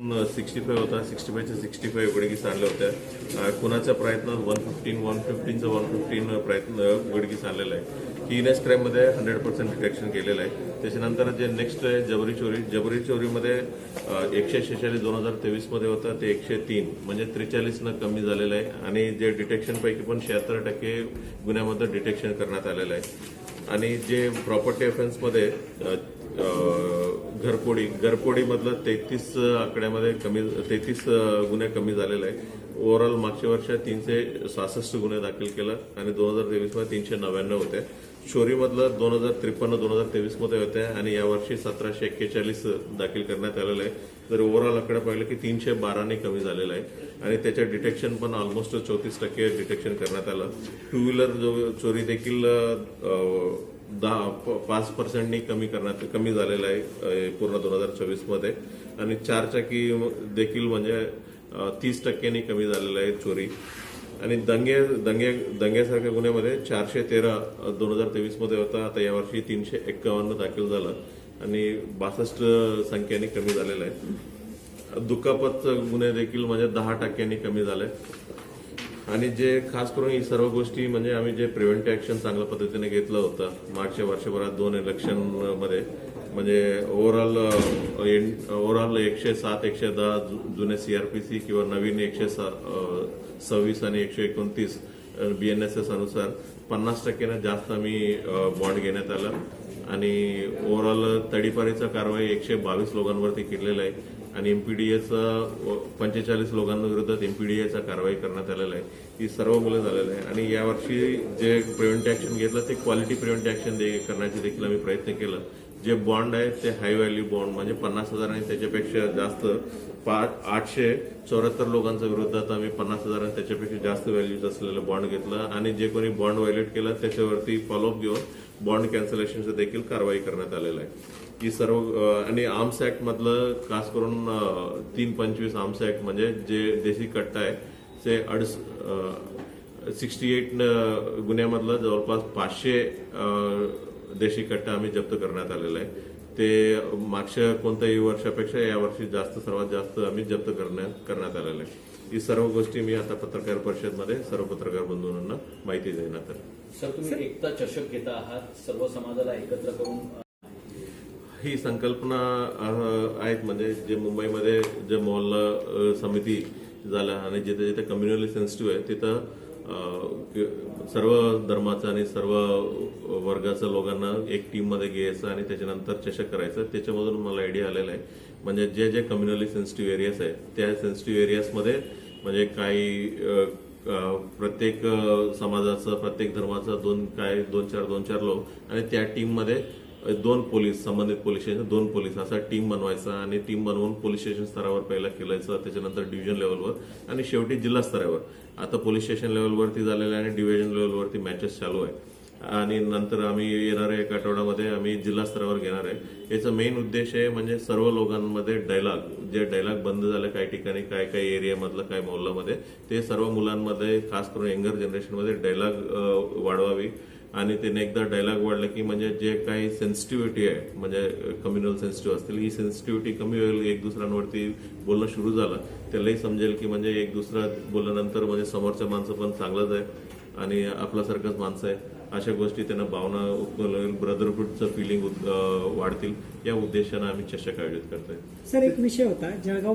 Sixty five होता sixty फायच्या sixty five उघडकीस आणल्या होत्या. कुणाच्या प्रयत्नात वन फिफ्टीन वन फिफ्टीनचं वन फिफ्टीन प्रयत्न उघडकीस आणलेला आहे. टीनेस क्राईममध्ये हंड्रेड पर्सेंट डिटेक्शन केलेलं आहे. त्याच्यानंतर जे नेक्स्ट आहे जबरी चोरी. जबरी चोरीमध्ये एकशे शेहेचाळीस दोन हजार तेवीसमध्ये होतं ते एकशे तीन म्हणजे त्रेचाळीसनं कमी झालेलं आहे. आणि जे डिटेक्शनपैकी पण शहात्तर टक्के गुन्ह्यामध्ये डिटेक्शन करण्यात आलेलं आहे. आणि जे प्रॉपर्टी ऑफेन्समध्ये घरपोडी घरपोडीमधलं तेहतीस आकड्यामध्ये कमी तेहतीस गुन्हे कमी झालेले आहे ओव्हरऑल मागच्या वर्षात तीनशे सहासष्ट गुन्हे दाखल केलं आणि दोन हजार तेवीसमध्ये तीनशे नव्याण्णव होते. चोरीमधलं दोन हजार त्रेपन्न दोन हजार तेवीसमध्ये होते आणि यावर्षी सतराशे एक्केचाळीस दाखल करण्यात आलेलं आहे तर ओव्हरऑल आकडा पाहिलं की तीनशे बाराने कमी झालेलं आहे आणि त्याचं डिटेक्शन पण ऑलमोस्ट चौतीस टक्के डिटेक्शन करण्यात आलं. टू व्हीलर जो चोरी देखील दहा प- पाच पर्सेंटनी कमी करण्यात कमी झालेलं आहे पूर्ण दोन हजार चोवीसमध्ये आणि चारचाकी देखील म्हणजे तीस टक्क्यांनी कमी झालेलं आहे चोरी. आणि दंगे दंगे दंग्यासारख्या गुन्ह्यामध्ये चारशे तेरा दोन हजार तेवीसमध्ये होता. आता यावर्षी तीनशे एक्कावन्न दाखल झालं. आणि बासष्ट संख्येने कमी झालेलं आहे. दुखापत गुन्हे देखील म्हणजे दहा टक्क्यांनी कमी झाले. आणि जे खास करून ही सर्व गोष्टी म्हणजे आम्ही जे प्रिव्हेंटिव्ह ऍक्शन चांगल्या पद्धतीने घेतलं होतं मागच्या वर्षभरात दोन इलेक्शनमध्ये म्हणजे ओव्हरऑल ओव्हरऑल एकशे सात एकशे दहा जुने सीआरपीसी किंवा नवीन एकशे सव्वीस आणि एकशे एकोणतीस बीएनएसएस अनुसार पन्नास टक्क्यानं जास्त आम्ही बॉन्ड घेण्यात आला. आणि ओव्हरऑल तडीपारीचा कारवाई एकशे बावीस लोकांवरती केलेला आहे आणि एमपीडीएचा पंचेचाळीस लोकांविरोधात एमपीडीएचा कारवाई करण्यात आलेला आहे. ही सर्व मुलं झालेलं आहे आणि यावर्षी जे प्रिव्हेंट ऍक्शन घेतलं ते क्वालिटी प्रिव्हेंटिव्ह ऍक्शन करण्याचे देखील आम्ही प्रयत्न केला. जे बॉन्ड आहेत ते हाय व्हॅल्यू बॉन्ड म्हणजे पन्नास हजार आणि त्याच्यापेक्षा जास्त पाच आठशे चौऱ्याहत्तर लोकांच्या विरोधात आम्ही पन्नास हजार आणि त्याच्यापेक्षा जास्त व्हॅल्यूज असलेलं बॉन्ड घेतलं. आणि जे कोणी बॉन्ड व्हायलेट केलं त्याच्यावरती फॉलोअप घेऊन बॉन्ड कॅन्सलेशनचं देखील कारवाई करण्यात आलेलं आहे. ही सर्व आणि आर्म्स ऍक्ट मधलं खास करून तीन पंचवीस आर्म्स ऍक्ट म्हणजे जे देशी कट्टा आहे ते अडस सिक्स्टी एट गुन्ह्यामधलं जवळपास पाचशे देशी कट्टा आम्ही जप्त करण्यात आलेला आहे. ते मागच्या कोणत्याही वर्षापेक्षा यावर्षी जास्त सर्वात जास्त आम्ही जप्त करण्यात करण्यात आलेलं आहे. ही सर्व गोष्टी मी आता पत्रकार परिषदमध्ये सर्व पत्रकार बंधूंना माहिती देण्यात आली. सर तुम्ही एकता चषक घेता आहात सर्व समाजाला एकत्र करून? ही संकल्पना आहेत. म्हणजे जे मुंबईमध्ये जे मोहल्ला समिती झाल्या आणि जिथे जिथे कम्युनली सेन्सिटिव्ह आहे तिथं सर्व धर्माचं आणि सर्व वर्गाचं लोकांना एक टीममध्ये घ्यायचं आणि त्याच्यानंतर चषक करायचं. त्याच्यामधून मला आयडिया आलेला आहे. म्हणजे जे जे कम्युनली सेन्सिटिव्ह एरियाज आहेत त्या सेन्सिटिव्ह एरियाजमध्ये म्हणजे काही प्रत्येक समाजाचं प्रत्येक धर्माचं दोन काय दोन चार दोन चार लोक आणि त्या टीममध्ये दोन पोलीस संबंधित पोलीस स्टेशन दोन पोलीस. असा टीम बनवायचा आणि टीम बनवून पोलीस स्टेशन स्तरावर पहिला खेळायचं त्याच्यानंतर डिव्हिजन लेवलवर आणि शेवटी जिल्हा स्तरावर. आता पोलीस स्टेशन लेवलवरती झालेलं आहे आणि डिव्हिजन लेवलवरती मॅचेस चालू आहे. आणि नंतर आम्ही येणाऱ्या एका आठवड्यामध्ये आम्ही जिल्हा स्तरावर घेणार आहे. याचा मेन उद्देश आहे म्हणजे सर्व लोकांमध्ये डायलॉग जे डायलॉग बंद झाले काही ठिकाणी काय काय एरियामधलं काय मोहल्लामध्ये ते सर्व मुलांमध्ये खास करून यंगर जनरेशनमध्ये डायलॉग वाढवावी. आणि त्याने एकदा डायलॉग वाढलं की म्हणजे जे काही सेन्सिटिव्हिटी आहे म्हणजे कम्युनल सेन्सिटिव्ह असतील ही सेन्सिटिव्हिटी कमी होईल एक दुसऱ्यांवरती बोलणं सुरू झालं त्यालाही समजेल की म्हणजे एक दुसरा बोलल्यानंतर म्हणजे समोरच्या माणसं पण चांगलंच आहे आणि आपल्यासारखंच माणसं आहे. अशा गोष्टी त्यांना भावना उत्पन्न होईल ब्रदरहूडचं फिलिंग वाढतील. या उद्देशानं आम्ही चषक आयोजित करतोय. सर एक विषय होता. जळगाव